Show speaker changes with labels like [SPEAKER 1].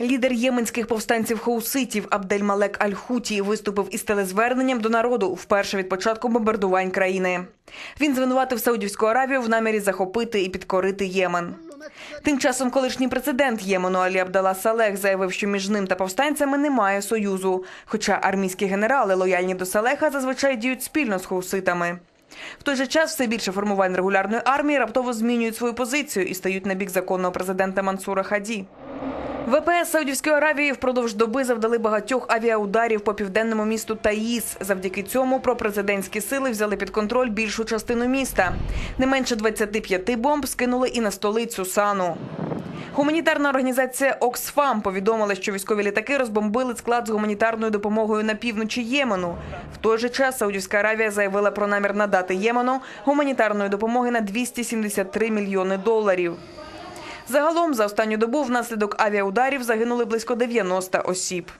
[SPEAKER 1] Лідер єменських повстанців хауситів Абдельмалек Аль-Хуті виступив із телезверненням до народу вперше від початку бомбардувань країни. Він звинуватив Саудівську Аравію в намірі захопити і підкорити Ємен. Тим часом колишній президент Ємену Алі Абдала Салех заявив, що між ним та повстанцями немає союзу. Хоча армійські генерали, лояльні до Салеха, зазвичай діють спільно з хауситами. В той же час все більше формувань регулярної армії раптово змінюють свою позицію і стають на бік законного президента Мансура Хаді. ВПС Саудівської Аравії впродовж доби завдали багатьох авіаударів по південному місту Таїс. Завдяки цьому пропрезидентські сили взяли під контроль більшу частину міста. Не менше 25 бомб скинули і на столицю Сану. Гуманітарна організація Оксфам повідомила, що військові літаки розбомбили склад з гуманітарною допомогою на півночі Ємену. В той же час Саудівська Аравія заявила про намір надати Ємену гуманітарної допомоги на 273 мільйони доларів. Загалом за останню добу внаслідок авіаударів загинули близько 90 осіб.